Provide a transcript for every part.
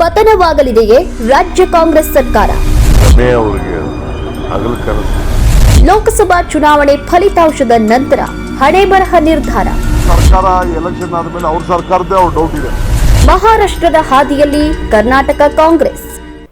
ಪತನವಾಗಲಿದೆಯೇ ರಾಜ್ಯ ಕಾಂಗ್ರೆಸ್ ಸರ್ಕಾರ? ಲೋಕಸಭಾ ಚುನಾವಣೆ ಫಲಿತಾಂಶದ ನಂತರ ಹಣೆ ಬರಹ ನಿರ್ಧಾರ. ಸರ್ಕಾರ ಎಲೆಕ್ಷನ್ ಆದಮೇಲೆ ಅವ್ರ ಸರ್ಕಾರದ್ದೇ ಅವ್ರ ಡೌಟ್ ಇದೆ. ಮಹಾರಾಷ್ಟ್ರದ ಹಾದಿಯಲ್ಲಿ ಕರ್ನಾಟಕ ಕಾಂಗ್ರೆಸ್.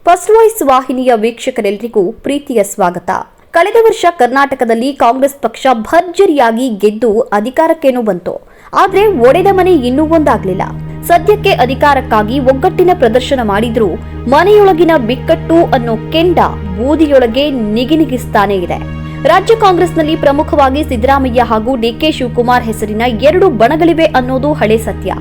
ಫಸ್ಟ್ ವಾಯ್ಸ್ ವಾಹಿನಿಯ ವೀಕ್ಷಕರೆಲ್ಲರಿಗೂ ಪ್ರೀತಿಯ ಸ್ವಾಗತ. ಕಳೆದ ವರ್ಷ ಕರ್ನಾಟಕದಲ್ಲಿ ಕಾಂಗ್ರೆಸ್ ಪಕ್ಷ ಭರ್ಜರಿಯಾಗಿ ಗೆದ್ದು ಅಧಿಕಾರಕ್ಕೇನೋ ಬಂತು? ಆದರೆ ಒಡೆದ ಮನೆ ಇನ್ನೂ ಒಂದಾಗ್ಲಿಲ್ಲ. ಸದ್ಯಕ್ಕೆ ಅಧಿಕಾರಕ್ಕಾಗಿ ಒಗ್ಗಟ್ಟಿನ ಪ್ರದರ್ಶನ ಮಾಡಿದ್ರೂ. ಮನೆಯೊಳಗಿನ ಬಿಕ್ಕಟ್ಟು ಅನ್ನೋ ಕೆಂಡ ಬೂದಿಯೊಳಗೆ ನಿಗಿನಿಗಿಸ್ತಾನೇ ಇದೆ. ರಾಜ್ಯ ಕಾಂಗ್ರೆಸ್ನಲ್ಲಿ ಪ್ರಮುಖವಾಗಿ ಸಿದ್ದರಾಮಯ್ಯ ಹಾಗೂ ಡಿಕೆ ಶಿವಕುಮಾರ್ ಹೆಸರಿನ ಎರಡು ಬಣಗಳಿವೆ ಅನ್ನೋದು ಹಳೆ ಸತ್ಯ.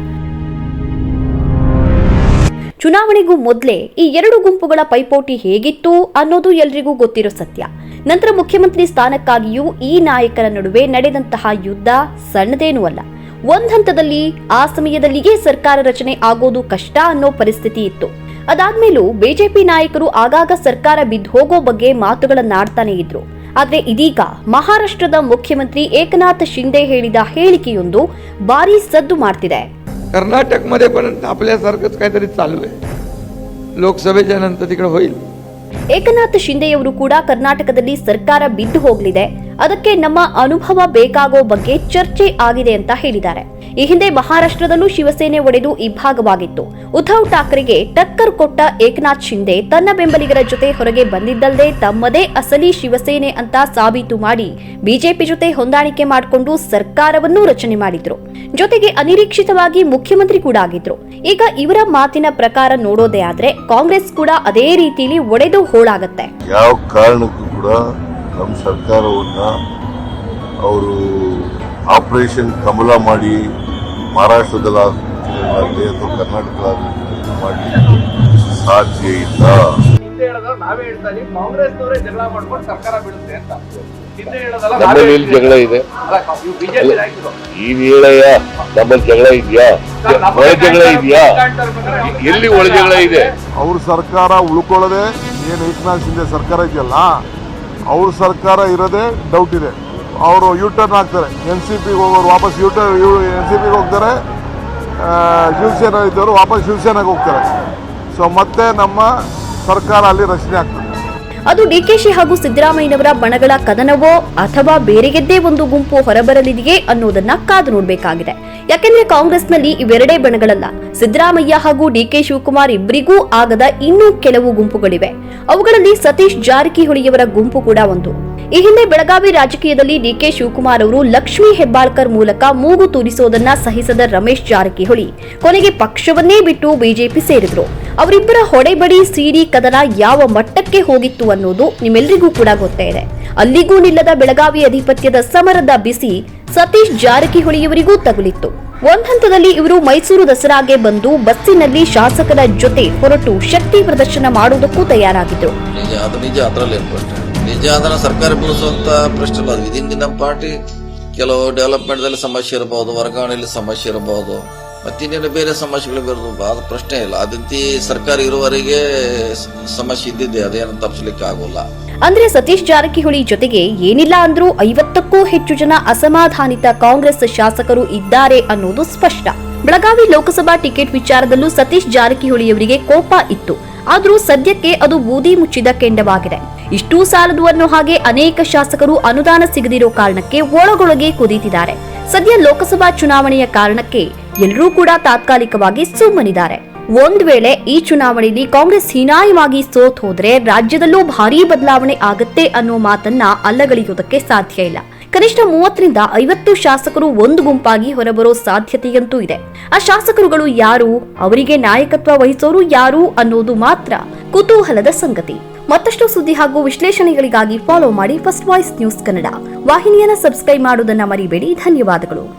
ಚುನಾವಣೆಗೂ ಮೊದಲೇ ಈ ಎರಡು ಗುಂಪುಗಳ ಪೈಪೋಟಿ ಹೇಗಿತ್ತು ಅನ್ನೋದು ಎಲ್ರಿಗೂ ಗೊತ್ತಿರೋ ಸತ್ಯ. ನಂತರ ಮುಖ್ಯಮಂತ್ರಿ ಸ್ಥಾನಕ್ಕಾಗಿಯೂ ಈ ನಾಯಕರ ನಡುವೆ ನಡೆದಂತಹ ಯುದ್ಧ ಸಣ್ಣದೇನೂ ಅಲ್ಲ. ಒಂದ್ ಹಂತದಲ್ಲಿ ಆ ಸಮಯದಲ್ಲಿಯೇ ಸರ್ಕಾರ ರಚನೆ ಆಗೋದು ಕಷ್ಟ ಅನ್ನೋ ಪರಿಸ್ಥಿತಿ ಇತ್ತು ಅದಾದ್ಮೇಲೂ ಬಿಜೆಪಿ ನಾಯಕರು ಆಗಾಗ ಸರ್ಕಾರ ಬಿದ್ದು ಹೋಗೋ ಬಗ್ಗೆ ಮಾತುಗಳನ್ನಾಡ್ತಾನೆ ಇದ್ರು ಆದ್ರೆ ಇದೀಗ ಮಹಾರಾಷ್ಟ್ರದ ಮುಖ್ಯಮಂತ್ರಿ ಏಕನಾಥ್ ಶಿಂದೆ ಹೇಳಿದ ಹೇಳಿಕೆಯೊಂದು ಭಾರೀ ಸದ್ದು ಮಾಡ್ತಿದೆ कर्नाटकमध्ये पण आपल्यासारखंच काहीतरी चालू आहे लोकसभेच्या नंतर तिकडे होईल ಏಕನಾಥ್ ಶಿಂದೆಯವರು ಕೂಡ ಕರ್ನಾಟಕದಲ್ಲಿ ಸರ್ಕಾರ ಬಿದ್ದು ಹೋಗಲಿದೆ. ಅದಕ್ಕೆ ನಮ್ಮ ಅನುಭವ ಬೇಕಾಗೋ ಬಗ್ಗೆ ಚರ್ಚೆ ಆಗಿದೆ ಅಂತ ಹೇಳಿದ್ದಾರೆ. ಈ ಹಿಂದೆ ಮಹಾರಾಷ್ಟ್ರದಲ್ಲೂ ಶಿವಸೇನೆ ಒಡೆದು ಇಬ್ಬಾಗವಾಗಿತ್ತು ಉದ್ಧವ್ ಠಾಕ್ರೆಗೆ ಟಕ್ಕರ್ ಕೊಟ್ಟ ಏಕನಾಥ್ ಶಿಂದೆ ತನ್ನ ಬೆಂಬಲಿಗರ ಜೊತೆ ಹೊರಗೆ ಬಂದಿದ್ದಲ್ಲದೆ ತಮ್ಮದೇ ಅಸಲಿ ಶಿವಸೇನೆ ಅಂತ ಸಾಬೀತು ಮಾಡಿ ಬಿಜೆಪಿ ಜೊತೆ ಹೊಂದಾಣಿಕೆ ಮಾಡಿಕೊಂಡು ಸರ್ಕಾರವನ್ನು ರಚನೆ ಮಾಡಿದ್ರು. ಜೊತೆಗೆ ಅನಿರೀಕ್ಷಿತವಾಗಿ ಮುಖ್ಯಮಂತ್ರಿ ಕೂಡ ಆಗಿದ್ರು. ಈಗ ಇವರ ಮಾತಿನ ಪ್ರಕಾರ ನೋಡೋದೇ ಆದ್ರೆ ಕಾಂಗ್ರೆಸ್ ಕೂಡ ಅದೇ ರೀತಿಯಲ್ಲಿ ಒಡೆದು ಹೋಳಾಗತ್ತೆ. ಯಾವ ಕಾರಣಕ್ಕೂ ಕೂಡ ನಮ್ಮ ಸರ್ಕಾರವನ್ನ ಅವರು ಆಪರೇಷನ್ ಕಮಲ ಮಾಡಿ ಮಹಾರಾಷ್ಟ್ರದಲ್ಲಾಗಲಿ ಅಥವಾ ಕರ್ನಾಟಕ ಮಾಡಿ ಸಾಧ್ಯ ಇಲ್ಲ. ನಾವೇ ಹೇಳ್ತಾ ಇದೀವಿ ಕಾಂಗ್ರೆಸ್ನವರೇ ಜಗಳ ಮಾಡ್ಕೊಂಡು ಸರ್ಕಾರ ಬಿಡುತ್ತೆ ಅಂತ. ಹಿಂದೆ ಹೇಳೋದಲ್ಲ ನಮ್ಮಲ್ಲಿ ಎಲ್ಲಿ ಜಗಳ ಇದೆ. ಈ ವೇಳೆಯ ನಮ್ಮಲ್ಲಿ ಜಗಳ ಇದೆಯಾ? ಒಳ ಜಗಳ ಇದೆಯಾ? ಎಲ್ಲಿ ಒಳ ಜಗಳ ಇದೆ? ಅವ್ರ ಸರ್ಕಾರ ಉಳ್ಕೊಳ್ಳದೆ ಏನು ಏಕನಾಥ್ ಶಿಂದೆ ಸರ್ಕಾರ ಇದೆಯಲ್ಲ ಅವ್ರ ಸರ್ಕಾರ ಇರೋದೇ ಡೌಟ್ ಇದೆ. ಅವರು ಯು ಟರ್ನ್ ಹಾಕ್ತಾರೆ ಎನ್ ಸಿ ಪಿಗೆ ಹೋಗೋರು ವಾಪಸ್ ಯೂ ಯು ಎನ್ ಸಿ ಪಿಗೆ ಹೋಗ್ತಾರೆ. ಶಿವಸೇನಾ ಇದ್ದವರು ವಾಪಸ್ ಶಿವಸೇನೆಗೆ ಹೋಗ್ತಾರೆ. ಸೊ ಮತ್ತೆ ನಮ್ಮ ಸರ್ಕಾರ ಅಲ್ಲಿ ರಚನೆ ಆಗ್ತದೆ. ಅದು ಡಿಕೆಶಿ ಹಾಗೂ ಸಿದ್ದರಾಮಯ್ಯನವರ ಬಣಗಳ ಕದನವೋ ಅಥವಾ ಬೇರೆಗೆದ್ದೇ ಒಂದು ಗುಂಪು ಹೊರಬರಲಿದೆಯೇ ಅನ್ನೋದನ್ನ ಕಾದು ನೋಡಬೇಕಾಗಿದೆ. ಯಾಕೆಂದ್ರೆ ಕಾಂಗ್ರೆಸ್ನಲ್ಲಿ ಇವೆರಡೇ ಬಣಗಳಲ್ಲ. ಸಿದ್ದರಾಮಯ್ಯ ಹಾಗೂ ಡಿಕೆ ಶಿವಕುಮಾರ್ ಇಬ್ಬರಿಗೂ ಆಗದ ಇನ್ನೂ ಕೆಲವು ಗುಂಪುಗಳಿವೆ. ಅವುಗಳಲ್ಲಿ ಸತೀಶ್ ಜಾರಕಿಹೊಳಿಯವರ ಗುಂಪು ಕೂಡ ಒಂದು. ಈ ಹಿಂದೆ ಬೆಳಗಾವಿ ರಾಜಕೀಯದಲ್ಲಿ ಡಿಕೆ ಶಿವಕುಮಾರ್ ಅವರು ಲಕ್ಷ್ಮೀ ಹೆಬ್ಬಾಳ್ಕರ್ ಮೂಲಕ ಮೂಗು ತೂರಿಸೋದನ್ನ ಸಹಿಸದ ರಮೇಶ್ ಜಾರಕಿಹೊಳಿ ಕೊನೆಗೆ ಪಕ್ಷವನ್ನೇ ಬಿಟ್ಟು ಬಿಜೆಪಿ ಸೇರಿದ್ರು. ಅವರಿಬ್ಬರ ಹೊಡೆಬಡಿ ಸಿಡಿ ಕದನ ಯಾವ ಮಟ್ಟಕ್ಕೆ ಹೋಗಿತ್ತು ಅನ್ನೋದು ನಿಮ್ಮೆಲ್ಲರಿಗೂ ಕೂಡ ಗೊತ್ತೇ ಇದೆ. ಅಲ್ಲಿಗೂ ನಿಲ್ಲದ ಬೆಳಗಾವಿ ಅಧಿಪತ್ಯದ ಸಮರದ ಬಿಸಿ ಸತೀಶ್ ಜಾರಕಿಹೊಳಿಯವರಿಗೂ ತಗುಲಿತ್ತು. ಒಂದ್ ಹಂತದಲ್ಲಿ ಇವರು ಮೈಸೂರು ದಸರಾಗೆ ಬಂದು ಬಸ್ಸಿನಲ್ಲಿ ಶಾಸಕರ ಜೊತೆ ಹೊರಟು ಶಕ್ತಿ ಪ್ರದರ್ಶನ ಮಾಡುವುದಕ್ಕೂ ತಯಾರಾಗಿದ್ರು ನಿಜ, ಅದು ನಿಜ, ಅದರಲ್ಲಿ ಅದನ್ನ ಸರ್ಕಾರ ಬೆಳೆಸುವಂತ ಪ್ರಶ್ನೆ ಇಲ್ಲ ಇದರಿಂದ ಪಾರ್ಟಿ, ಕೆಲವು ಡೆವಲಪ್ಮೆಂಟ್ ದಲ್ಲಿ ಸಮಸ್ಯೆ ಇರಬಹುದು ವರ್ಗಾವಣೆಯಲ್ಲಿ ಸಮಸ್ಯೆ ಇರಬಹುದು ಮತ್ತಿನ್ನೇನು ಬೇರೆ ಸಮಸ್ಯೆಗಳು ಬರೋದು. ಅದು ಪ್ರಶ್ನೆ ಇಲ್ಲ. ಅದಂತಿ ಸರ್ಕಾರ ಇರುವವರೆಗೆ ಸಮಸ್ಯೆ ಇದ್ದಿದೆ ಅದೇನು ತಪ್ಪಿಸ್ಲಿಕ್ಕೆ ಆಗೋಲ್ಲ ಅಂದ್ರೆ ಸತೀಶ್ ಜಾರಕಿಹೊಳಿ ಜೊತೆಗೆ ಏನಿಲ್ಲ ಅಂದ್ರೂ ಐವತ್ತಕ್ಕೂ ಹೆಚ್ಚು ಜನ ಅಸಮಾಧಾನಿತ ಕಾಂಗ್ರೆಸ್ ಶಾಸಕರು ಇದ್ದಾರೆ ಅನ್ನೋದು ಸ್ಪಷ್ಟ. ಬೆಳಗಾವಿ ಲೋಕಸಭಾ ಟಿಕೆಟ್ ವಿಚಾರದಲ್ಲೂ ಸತೀಶ್ ಜಾರಕಿಹೊಳಿಯವರಿಗೆ ಕೋಪ ಇತ್ತು. ಆದ್ರೂ ಸದ್ಯಕ್ಕೆ ಅದು ಬೂದಿ ಮುಚ್ಚಿದ ಕೆಂಡವಾಗಿದೆ. ಇಷ್ಟೂ ಸಾಲದು ಅನ್ನೋ ಹಾಗೆ ಅನೇಕ ಶಾಸಕರು ಅನುದಾನ ಸಿಗದಿರೋ ಕಾರಣಕ್ಕೆ ಒಳಗೊಳಗೆ ಕುದೀತಿದ್ದಾರೆ. ಸದ್ಯ ಲೋಕಸಭಾ ಚುನಾವಣೆಯ ಕಾರಣಕ್ಕೆ ಎಲ್ಲರೂ ಕೂಡ ತಾತ್ಕಾಲಿಕವಾಗಿ ಸುಮ್ಮನಿದ್ದಾರೆ. ಒಂದ್ ವೇಳೆ ಈ ಚುನಾವಣೆಯಲ್ಲಿ ಕಾಂಗ್ರೆಸ್ ಹೀನಾಯವಾಗಿ ಸೋತ್ ಹೋದ್ರೆ ರಾಜ್ಯದಲ್ಲೂ ಭಾರೀ ಬದಲಾವಣೆ ಆಗತ್ತೆ ಅನ್ನೋ ಮಾತನ್ನ ಅಲ್ಲಗಳೆಯುವುದಕ್ಕೆ ಸಾಧ್ಯ ಇಲ್ಲ. ಕನಿಷ್ಠ ಮೂವತ್ತರಿಂದ ಐವತ್ತು ಶಾಸಕರು ಒಂದು ಗುಂಪಾಗಿ ಹೊರಬರೋ ಸಾಧ್ಯತೆಯಂತೂ ಇದೆ. ಆ ಶಾಸಕರುಗಳು ಯಾರು, ಅವರಿಗೆ ನಾಯಕತ್ವ ವಹಿಸೋರು ಯಾರು ಅನ್ನೋದು ಮಾತ್ರ ಕುತೂಹಲದ ಸಂಗತಿ. ಮತ್ತಷ್ಟು ಸುದ್ದಿ ಹಾಗೂ ವಿಶ್ಲೇಷಣೆಗಳಿಗಾಗಿ ಫಾಲೋ ಮಾಡಿ ಫಸ್ಟ್ ವಾಯ್ಸ್ ನ್ಯೂಸ್ ಕನ್ನಡ ವಾಹಿನಿಯನ್ನ ಸಬ್ಸ್ಕ್ರೈಬ್ ಮಾಡುವುದನ್ನು ಮರಿಬೇಡಿ. ಧನ್ಯವಾದಗಳು.